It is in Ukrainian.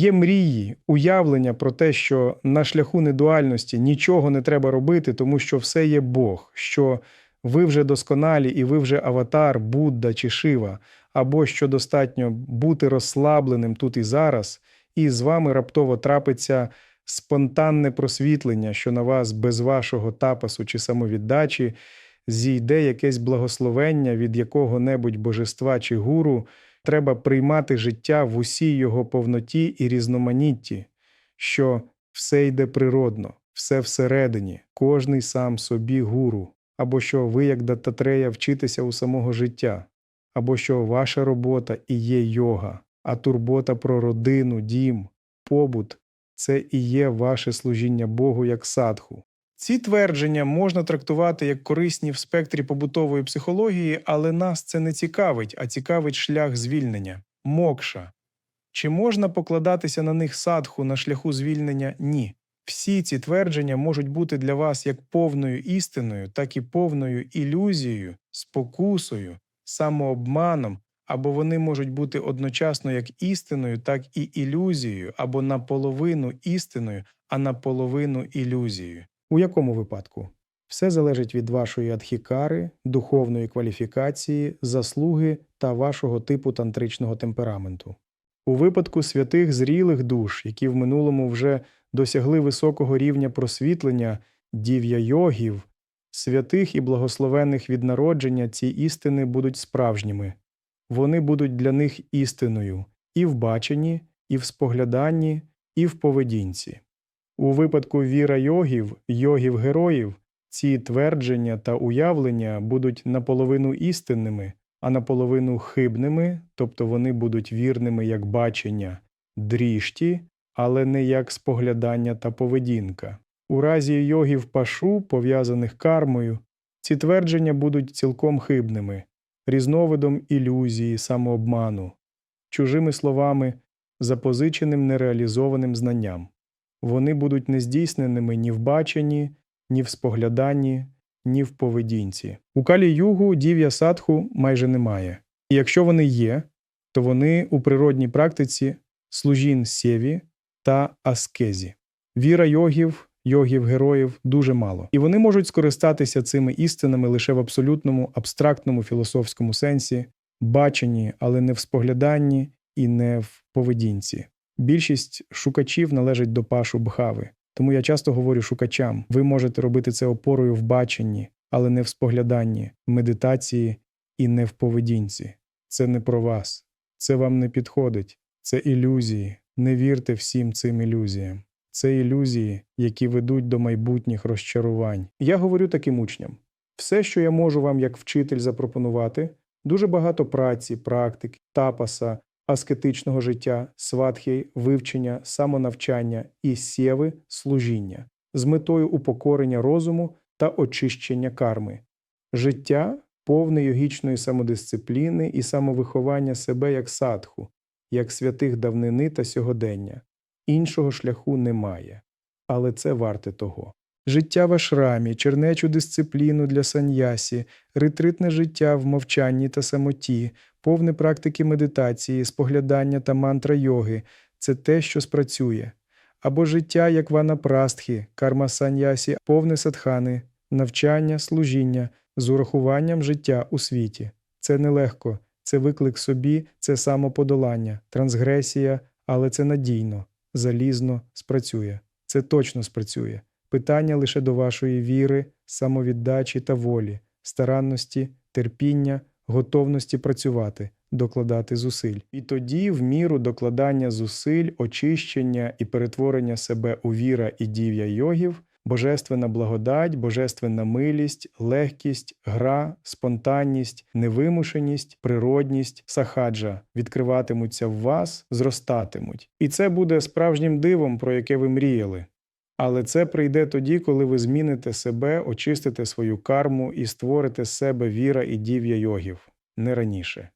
Є мрії, уявлення про те, що на шляху недуальності нічого не треба робити, тому що все є Бог, що ви вже досконалі і ви вже аватар, Будда чи Шива, або що достатньо бути розслабленим тут і зараз, і з вами раптово трапиться спонтанне просвітлення, що на вас без вашого тапасу чи самовіддачі зійде якесь благословення від якого-небудь божества чи гуру, треба приймати життя в усій його повноті і різноманітті, що все йде природно, все всередині, кожний сам собі гуру, або що ви, як дататрея, вчитеся у самого життя, або що ваша робота і є йога, а турбота про родину, дім, побут це і є ваше служіння Богу як садху. Ці твердження можна трактувати як корисні в спектрі побутової психології, але нас це не цікавить, а цікавить шлях звільнення мокша. Чи можна покладатися на них садху на шляху звільнення? Ні. Всі ці твердження можуть бути для вас як повною істиною, так і повною ілюзією, спокусою, самообманом, або вони можуть бути одночасно як істиною, так і ілюзією, або наполовину істиною, а наполовину ілюзією. У якому випадку? Все залежить від вашої адхікари, духовної кваліфікації, заслуги та вашого типу тантричного темпераменту. У випадку святих зрілих душ, які в минулому вже досягли високого рівня просвітлення дів'я йогів, святих і благословених від народження ці істини будуть справжніми. Вони будуть для них істиною і в баченні, і в спогляданні, і в поведінці. У випадку віра йогів, йогів героїв, ці твердження та уявлення будуть наполовину істинними, а наполовину хибними, тобто вони будуть вірними як бачення, дрішті, але не як споглядання та поведінка. У разі йогів пашу, пов'язаних кармою, ці твердження будуть цілком хибними, різновидом ілюзії, самообману, чужими словами, запозиченим нереалізованим знанням. Вони будуть нездійсненими ні в баченні, ні в спогляданні, ні в поведінці. У калі югу дів'я садху майже немає. І якщо вони є, то вони у природній практиці служін сєві та аскезі. Віра йогів, йогів героїв дуже мало. І вони можуть скористатися цими істинами лише в абсолютному абстрактному філософському сенсі, баченні, але не в спогляданні і не в поведінці. Більшість шукачів належать до пашу бхави. Тому я часто говорю шукачам: ви можете робити це опорою в баченні, але не в спогляданні, медитації і не в поведінці. Це не про вас, це вам не підходить, це ілюзії. Не вірте всім цим ілюзіям. Це ілюзії, які ведуть до майбутніх розчарувань. Я говорю таким учням: все, що я можу вам як вчитель запропонувати, дуже багато праці, практик, тапаса, аскетичного життя, сватхій, вивчення, самонавчання і сєви служіння з метою упокорення розуму та очищення карми, життя повне йогічної самодисципліни і самовиховання себе як садху, як святих давнини та сьогодення. Іншого шляху немає, але це варте того. Життя в ашрамі, чернечу дисципліну для саньясі, ретритне життя в мовчанні та самоті, повне практики медитації, споглядання та мантра йоги це те, що спрацює. Або життя, як вана прастхи, карма саньясі, повне садхани, навчання, служіння з урахуванням життя у світі. Це нелегко, це виклик собі, це самоподолання, трансгресія, але це надійно, залізно спрацює. Це точно спрацює. Питання лише до вашої віри, самовіддачі та волі, старанності, терпіння, готовності працювати, докладати зусиль. І тоді, в міру докладання зусиль, очищення і перетворення себе у віра і дів'я йогів, божественна благодать, божественна милість, легкість, гра, спонтанність, невимушеність, природність, сахаджа відкриватимуться в вас, зростатимуть. І це буде справжнім дивом, про яке ви мріяли. Але це прийде тоді, коли ви зміните себе, очистите свою карму і створите з себе віра і дів'я йогів, не раніше.